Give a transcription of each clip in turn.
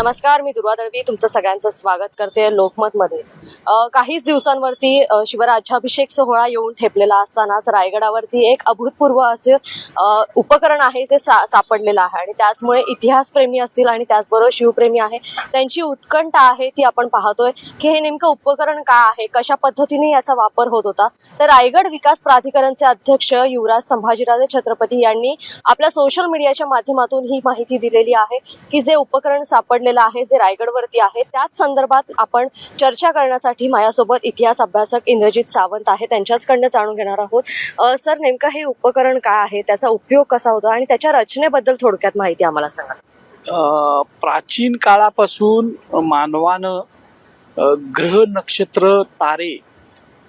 नमस्कार मी दुर्वा दळवी. तुमचं सगळ्यांचं स्वागत करते लोकमतमध्ये. काहीच दिवसांवरती शिवराज्याभिषेक सोहळा येऊन ठेपलेला असतानाच रायगडावरती एक अभूतपूर्व असे उपकरण आहे जे सा सापडलेलं आहे. आणि त्याचमुळे इतिहासप्रेमी असतील आणि त्याचबरोबर शिवप्रेमी आहे त्यांची उत्कंठा आहे ती आपण पाहतोय की हे नेमकं उपकरण काय आहे कशा पद्धतीने याचा वापर होत होता? तर रायगड विकास प्राधिकरणचे अध्यक्ष युवराज संभाजीराजे छत्रपती यांनी आपल्या सोशल मीडियाच्या माध्यमातून ही माहिती दिलेली आहे की जे उपकरण सापडले सापडलेलं आहे जे रायगडवरती आहे त्याच संदर्भात आपण चर्चा करण्यासाठी माझ्यासोबत इतिहास अभ्यासक इंद्रजित सावंत आहे. त्यांच्याचकडनं जाणून घेणार आहोत. सर नेमकं हे उपकरण काय आहे? त्याचा उपयोग कसा होतो? आणि त्याच्या रचनेबद्दल थोडक्यात माहिती आम्हाला सांगा. प्राचीन काळापासून मानवानं ग्रह नक्षत्र तारे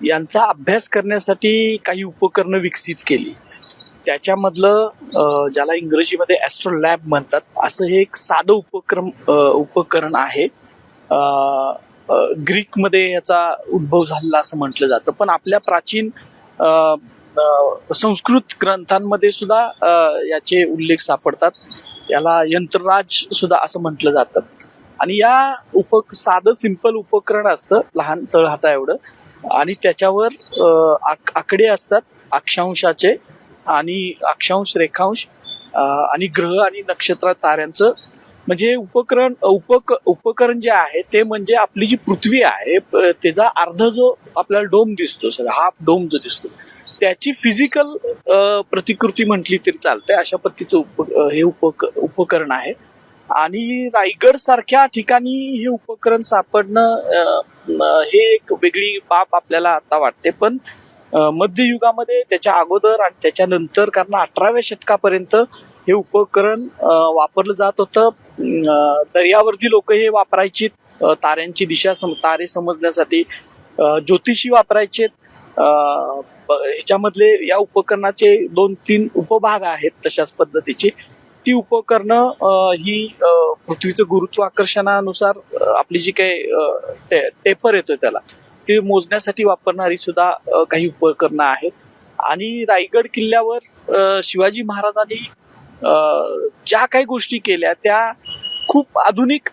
यांचा अभ्यास करण्यासाठी काही उपकरणं विकसित केली. त्याच्यामधलं ज्याला इंग्रजीमध्ये ॲस्ट्रो लॅब म्हणतात असं हे एक साधं उपक्रम उपकरण आहे. ग्रीकमध्ये याचा उद्भव झालेला असं म्हटलं जातं. पण आपल्या प्राचीन संस्कृत ग्रंथांमध्ये सुद्धा याचे उल्लेख सापडतात. याला यंत्रराज सुद्धा असं म्हटलं जातं. आणि या उप साधं सिंपल उपकरण असतं लहान तळहाता एवढं. आणि त्याच्यावर आक- आकडे असतात अक्षांशाचे. आणि अक्षांश रेखांश आणि ग्रह आणि नक्षत्र ताऱ्यांचं म्हणजे उपकरण उपक उपकरण जे आहे ते म्हणजे आपली जी पृथ्वी आहे त्याचा अर्ध जो आपल्याला डोम दिसतो सर हाफ डोम जो दिसतो त्याची फिजिकल प्रतिकृती म्हटली तरी चालते अशा पद्धतीचं उप हे उपक उपकरण आहे. आणि रायगड सारख्या ठिकाणी हे उपकरण सापडणं हे एक वेगळी बाब आपल्याला आता वाटते. पण मध्ययुगामध्ये त्याच्या अगोदर आणि त्याच्यानंतर कारण अठराव्या शतकापर्यंत हे उपकरण वापरलं जात होतं. दर्यावरती लोक हे वापरायची ताऱ्यांची दिशा सम तारे समजण्यासाठी ज्योतिषी वापरायचे. ह्याच्यामधले या उपकरणाचे दोन तीन उपभाग आहेत तशाच पद्धतीचे. ती उपकरणं ही पृथ्वीचं गुरुत्वाकर्षणानुसार आपली जी काही टे- टेपर येतोय त्याला. ते मोजण्यासाठी वापरणारी सुद्धा काही उपकरणं आहेत. आणि रायगड किल्ल्यावर शिवाजी महाराजांनी ज्या काही गोष्टी केल्या त्या खूप आधुनिक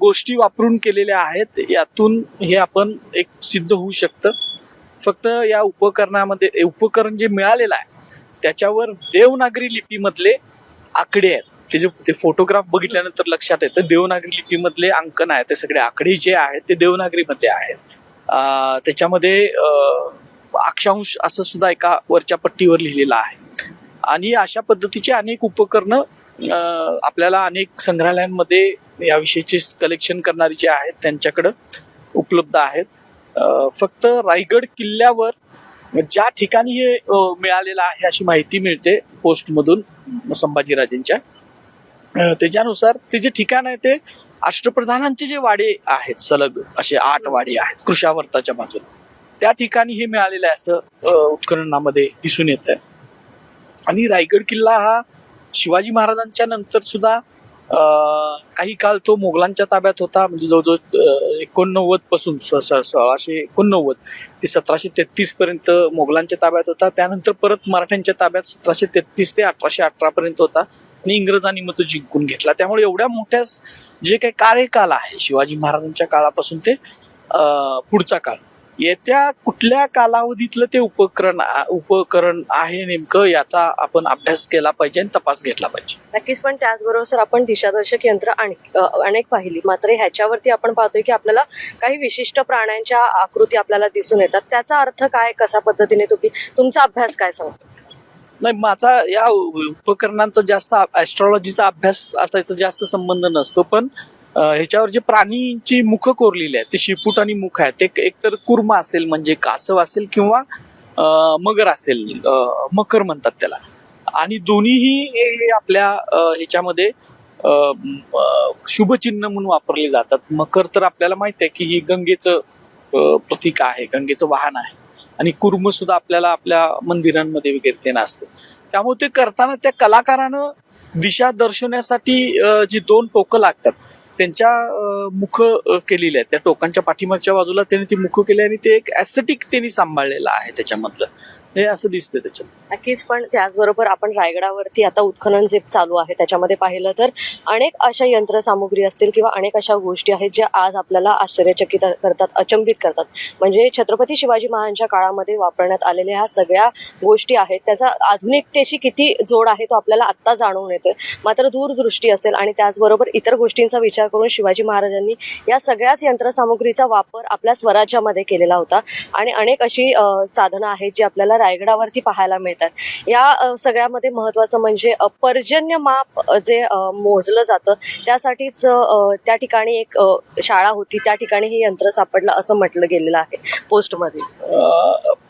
गोष्टी वापरून केलेल्या आहेत. यातून हे आपण एक सिद्ध होऊ शकतं. फक्त या उपकरणामध्ये उपकरण जे मिळालेलं आहे त्याच्यावर देवनागरी लिपीमधले आकडे आहेत. ते जे ते फोटोग्राफ बघितल्यानंतर लक्षात येतं देवनागरी लिपीमधले अंकन आहे ते सगळे आकडे जे आहेत ते देवनागरीमध्ये आहेत. त्याच्यामध्ये अक्षांश असं सुद्धा एका वरच्या पट्टीवर लिहिलेलं आहे. आणि अशा पद्धतीचे अनेक उपकरणं आपल्याला अनेक संग्रहालयांमध्ये याविषयीचे कलेक्शन करणारे जे आहेत त्यांच्याकडं उपलब्ध आहेत. फक्त रायगड किल्ल्यावर ज्या ठिकाणी हे मिळालेलं आहे अशी माहिती मिळते पोस्टमधून संभाजीराजेंच्या. त्याच्यानुसार ते जे ठिकाण आहे ते अष्टप्रधानांचे जे वाडे आहेत सलग असे आठ वाडे आहेत कृषावर्ताच्या बाजूला त्या ठिकाणी हे मिळालेलं आहे असं उत्खननामध्ये दिसून येत आहे आणि रायगड किल्ला हा शिवाजी महाराजांच्या नंतर सुद्धा काही काळ तो मोगलांच्या ताब्यात होता म्हणजे जवळजवळ एकोणनव्वदपासून स- सोळाशे एकोणनव्वद ते सतराशे तेहतीस पर्यंत मोगलांच्या ताब्यात होता. त्यानंतर परत मराठ्यांच्या ताब्यात सतराशे तेहतीस ते अठराशे अठरा पर्यंत होता. आणि इंग्रजांनी मग तो जिंकून घेतला. त्यामुळे एवढ्या मोठ्या जे काही कार्यकाल आहे शिवाजी महाराजांच्या काळापासून ते अं, पुढचा काळ. येत्या कुठल्या कालावधीतलं ते उपकरण उपकरण आहे नेमकं याचा आपण अभ्यास केला पाहिजे आणि तपास घेतला पाहिजे. नक्कीच पण त्याचबरोबर सर आपण दिशादर्शक यंत्र अनेक पाहिली. मात्र ह्याच्यावरती आपण पाहतोय की आपल्याला काही विशिष्ट प्राण्यांच्या आकृती आपल्याला दिसून येतात. त्याचा अर्थ काय कशा पद्धतीने तुम्ही तुमचा अभ्यास काय सांगतो? नाही माझा या उपकरणांचा जास्त ॲस्ट्रॉलॉजीचा अभ्यास असायचा जास्त संबंध नसतो पण ह्याच्यावर जे प्राणींची मुख कोरलेली आहेत ते शिपूट आणि मुख आहे ते एकतर कुर्मा असेल म्हणजे कासव असेल किंवा मगर असेल मकर म्हणतात त्याला. आणि दोन्हीही हे आपल्या ह्याच्यामध्ये शुभचिन्ह म्हणून वापरले जातात. मकर तर आपल्याला माहिती आहे की ही गंगेचं प्रतीक आहे गंगेचं वाहन आहे. आणि कुर्म सुद्धा आपल्याला आपल्या मंदिरांमध्ये वगैरे ते नसतं त्यामुळे ते करताना त्या कलाकारानं दिशा दर्शवण्यासाठी जी दोन टोकं लागतात त्यांच्या मुख केलेली आहेत. त्या टोकांच्या पाठीमागच्या बाजूला त्यांनी ती मुख केली आणि ते एक ऍस्थेटिक त्यांनी सांभाळलेलं आहे त्याच्यामधलं. हे असं दिसतं त्याच्यात. नक्कीच पण त्याचबरोबर आपण रायगडावरती आता उत्खनन जे चालू आहे त्याच्यामध्ये पाहिलं तर अनेक अशा यंत्रसामुग्री असतील किंवा अनेक अशा गोष्टी आहेत ज्या आज आपल्याला आश्चर्यचकित करतात अचंबित करतात. म्हणजे छत्रपती शिवाजी महाराजांच्या काळामध्ये वापरण्यात आलेल्या ह्या सगळ्या गोष्टी आहेत त्याचा आधुनिकतेशी किती जोड आहे तो आपल्याला आत्ता जाणून येतोय. मात्र दूरदृष्टी असेल आणि त्याचबरोबर इतर गोष्टींचा विचार करून शिवाजी महाराजांनी या सगळ्याच यंत्रसामुग्रीचा वापर आपल्या स्वराज्यामध्ये केलेला होता. आणि अनेक अशी अ, साधनं आहेत जी आपल्याला रायगडावरती पाहायला मिळतात. या सगळ्यामध्ये महत्वाचं म्हणजे पर्जन्य माप जे मोजलं जातं त्यासाठीच त्या ठिकाणी एक शाळा होती. त्या ठिकाणी हे यंत्र सापडलं असं म्हटलं गेलेलं आहे पोस्टमध्ये.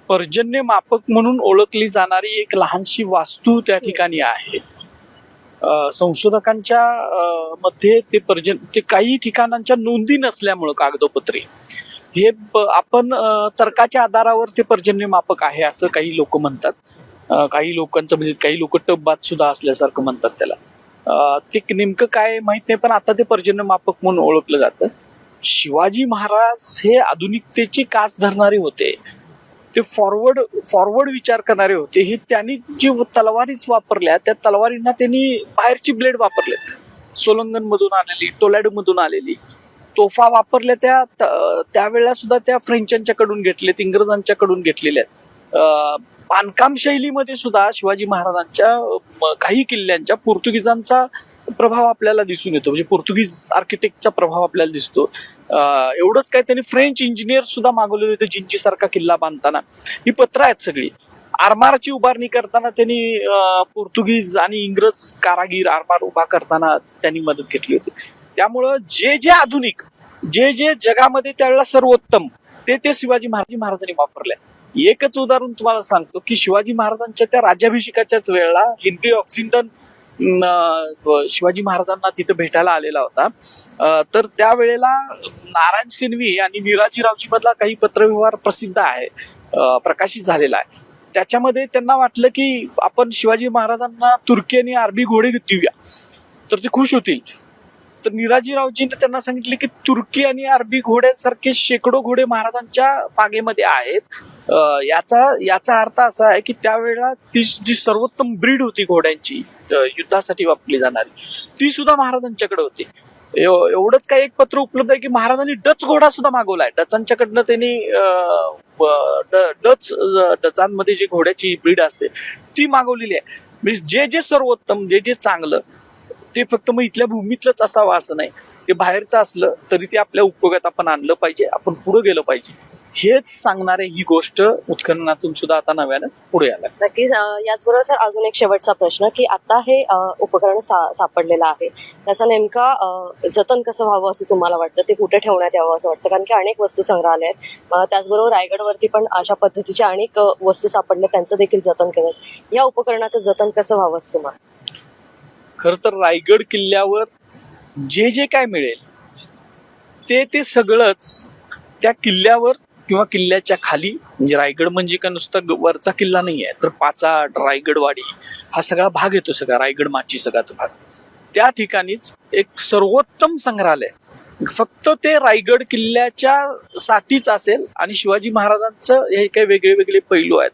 पर्जन्य मापक म्हणून ओळखली जाणारी एक लहानशी वास्तू त्या ठिकाणी आहे. संशोधकांच्या मध्ये ते पर्जन ते काही ठिकाणांच्या नोंदी नसल्यामुळं कागदोपत्री. हे प- आपण तर्काच्या आधारावर ते पर्जन्यमापक आहे असं काही लोक म्हणतात. काही लोकांचं म्हणजे काही लोक टब्बात सुद्धा असल्यासारखं म्हणतात त्याला. ते नेमकं काय माहीत नाही पण आता ते पर्जन्यमापक म्हणून ओळखलं जातं. शिवाजी महाराज हे आधुनिकतेची कास धरणारे होते. ते फॉरवर्ड फॉरवर्ड विचार करणारे होते. हे त्यांनी जी तलवारीच वापरल्या त्या तलवारींना त्यांनी बाहेरची ब्लेड वापरलेत. सोलंगन मधून आलेली टोलॅडो मधून आलेली. तोफा वापरल्या त्या त- त्यावेळेला सुद्धा त्या फ्रेंचांच्याकडून घेतलेत इंग्रजांच्याकडून घेतलेल्या आहेत. बांधकाम शैलीमध्ये सुद्धा शिवाजी महाराजांच्या काही किल्ल्यांच्या पोर्तुगीजांचा प्रभाव आपल्याला दिसून येतो. म्हणजे पोर्तुगीज आर्किटेक्टचा प्रभाव आपल्याला दिसतो. एवढंच काय त्यांनी फ्रेंच इंजिनियर सुद्धा मागवलेले होते जिंची सारखा किल्ला बांधताना. ही पत्र आहेत सगळी. आरमारची उभारणी करताना त्यांनी पोर्तुगीज आणि इंग्रज कारागीर आरमार उभा करताना त्यांनी मदत घेतली होती. त्यामुळं जे जे आधुनिक जे जे जगामध्ये त्यावेळेला सर्वोत्तम ते ते शिवाजी महाराज महाराजांनी वापरले एकच उदाहरण तुम्हाला सांगतो की शिवाजी महाराजांच्या त्या राज्याभिषेकाच्याच वेळेला हेनरी ऑक्सिंटन शिवाजी महाराजांना तिथं भेटायला आलेला होता. तर त्यावेळेला नारायण सिन्वी आणि निराजीरावजी मधला काही पत्रव्यवहार प्रसिद्ध आहे प्रकाशित झालेला आहे. त्याच्यामध्ये त्यांना वाटलं की आपण शिवाजी महाराजांना तुर्की आणि अरबी घोडे देऊया. तर ते खुश होतील. तर निराजीरावजीने त्यांना सांगितले की तुर्की आणि अरबी घोड्यासारखे शेकडो घोडे महाराजांच्या बागेमध्ये आहेत. याचा याचा अर्थ असा आहे की त्यावेळेला ती जी सर्वोत्तम ब्रीड होती घोड्यांची युद्धासाठी वापरली जाणारी ती सुद्धा महाराजांच्याकडे होती. एव- एवढंच काही एक पत्र उपलब्ध आहे की महाराजांनी डच घोडा सुद्धा मागवलाय डचांच्याकडनं त्यांनी ड- डच डचांमध्ये जी घोड्याची ब्रीड असते ती मागवलेली आहे. म्हणजे जे जे सर्वोत्तम जे जे चांगलं ते फक्त मग इथल्या भूमीतलंच असावं असं नाही. ते बाहेरचं असलं तरी ते आपल्या उपयोगात आपण आणलं पाहिजे आपण पुढे गेलं पाहिजे. हेच सांगणारे ही गोष्ट उत्खननातून सुद्धा आता नव्यानं पुढे आल्या. नक्कीच याचबरोबर सर अजून एक शेवटचा प्रश्न की आता हे उपकरण सा- सापडलेलं आहे. त्याचा नेमका जतन कसं व्हावं असं तुम्हाला वाटतं? ते कुठे ठेवण्यात यावं असं वाटतं? कारण की अनेक वस्तू संग्रहालय आहेत त्याचबरोबर रायगडवरती पण अशा पद्धतीच्या अनेक वस्तू सापडल्या त्यांचं देखील जतन केलं. या उपकरणाचं जतन कसं व्हावं असं तुम्हाला? खर तर रायगड किल्ल्यावर जे जे काय मिळेल ते ते सगळंच त्या किल्ल्यावर किंवा किल्ल्याच्या खाली म्हणजे रायगड म्हणजे का नुसता वरचा किल्ला नाही आहे तर पाचाड रायगडवाडी हा सगळा भाग येतो सगळा रायगड माची सगळा तो भाग. त्या ठिकाणीच एक सर्वोत्तम संग्रहालय. फक्त ते रायगड किल्ल्याच्या साठीच असेल आणि शिवाजी महाराजांचं हे काही वेगळे वेगळे पैलू आहेत.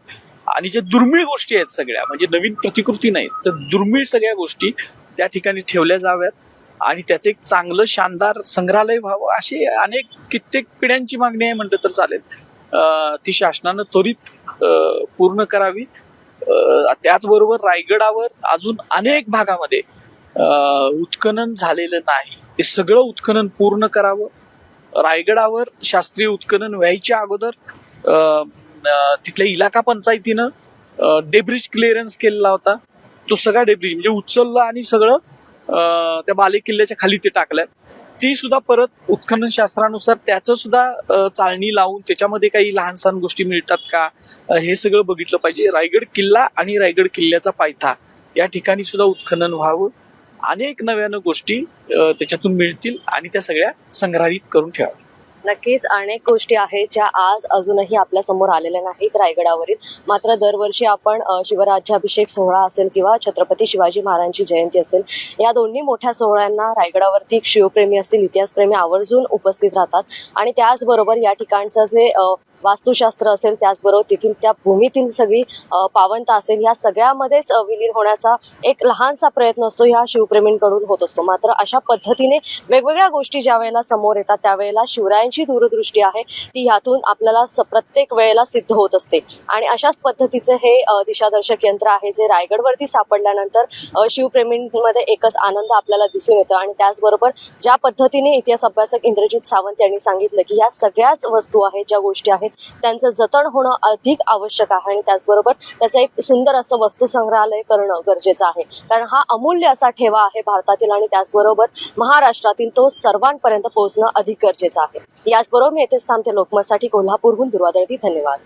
आणि जे दुर्मिळ गोष्टी आहेत सगळ्या म्हणजे नवीन प्रतिकृती नाहीत तर दुर्मिळ सगळ्या गोष्टी त्या ठिकाणी ठेवल्या जाव्यात. आणि त्याचं एक चांगलं शानदार संग्रहालय व्हावं अशी अनेक कित्येक पिढ्यांची मागणी आहे म्हटलं तर चालेल. ती शासनानं त्वरित पूर्ण करावी. त्याचबरोबर रायगडावर अजून अनेक भागामध्ये उत्खनन झालेलं नाही. ते सगळं उत्खनन पूर्ण करावं. रायगडावर शास्त्रीय उत्खनन व्हायच्या अगोदर तिथल्या इलाका पंचायतीनं डेब्रिज क्लिअरन्स केलेला होता. तो सगळा डेब्रिज म्हणजे उचलला आणि सगळं त्या बाले किल्ल्याच्या खाली ते टाकलंय. ती सुद्धा परत उत्खनन शास्त्रानुसार त्याचं सुद्धा चाळणी लावून त्याच्यामध्ये काही लहान सहान गोष्टी मिळतात का? हे सगळं बघितलं पाहिजे. रायगड किल्ला आणि रायगड किल्ल्याचा पायथा. या ठिकाणी सुद्धा उत्खनन व्हावं. अनेक नव्यानं गोष्टी त्याच्यातून मिळतील आणि त्या सगळ्या संग्रहित करून ठेवाव्या. नक्कीच अनेक गोष्टी आहेत ज्या आज अजूनही आपल्यासमोर आलेल्या नाहीत रायगडावरील. मात्र दरवर्षी आपण शिवराज्याभिषेक सोहळा असेल किंवा छत्रपती शिवाजी महाराजांची जयंती असेल या दोन्ही मोठ्या सोहळ्यांना रायगडावरती शिवप्रेमी असतील इतिहासप्रेमी आवर्जून उपस्थित राहतात. आणि त्याचबरोबर या ठिकाणचं जे वास्तुशास्त्र असेल त्याचबरोबर तिथील त्या भूमीतील सगळी पावनता असेल ह्या सगळ्यामध्येच विलीन होण्याचा एक लहानसा प्रयत्न असतो ह्या शिवप्रेमींकडून होत असतो. मात्र अशा पद्धतीने वेगवेगळ्या गोष्टी ज्या वेळेला समोर येतात त्यावेळेला शिवरायांची दूरदृष्टी आहे ती ह्यातून आपल्याला स- प्रत्येक वेळेला सिद्ध होत असते. आणि अशाच पद्धतीचे हे दिशादर्शक यंत्र आहे जे रायगडवरती सापडल्यानंतर शिवप्रेमींमध्ये एकच आनंद आपल्याला दिसून येतो. आणि त्याचबरोबर ज्या पद्धतीने इतिहास अभ्यासक इंद्रजित सावंत यांनी सांगितलं की ह्या सगळ्याच वस्तू आहेत ज्या गोष्टी आहेत त्यांचं जतन होणं अधिक आवश्यक आहे आणि त्याचबरोबर त्याचं एक सुंदर असं वस्तुसंग्रहालय करणं गरजेचं आहे. कारण हा अमूल्य असा ठेवा आहे भारतातील आणि त्याचबरोबर महाराष्ट्रातील तो सर्वांपर्यंत पोहोचणं अधिक गरजेचं आहे. याचबरोबर मी येथेच थांबते. लोकमतसाठी कोल्हापूरहून दुर्वादळी धन्यवाद.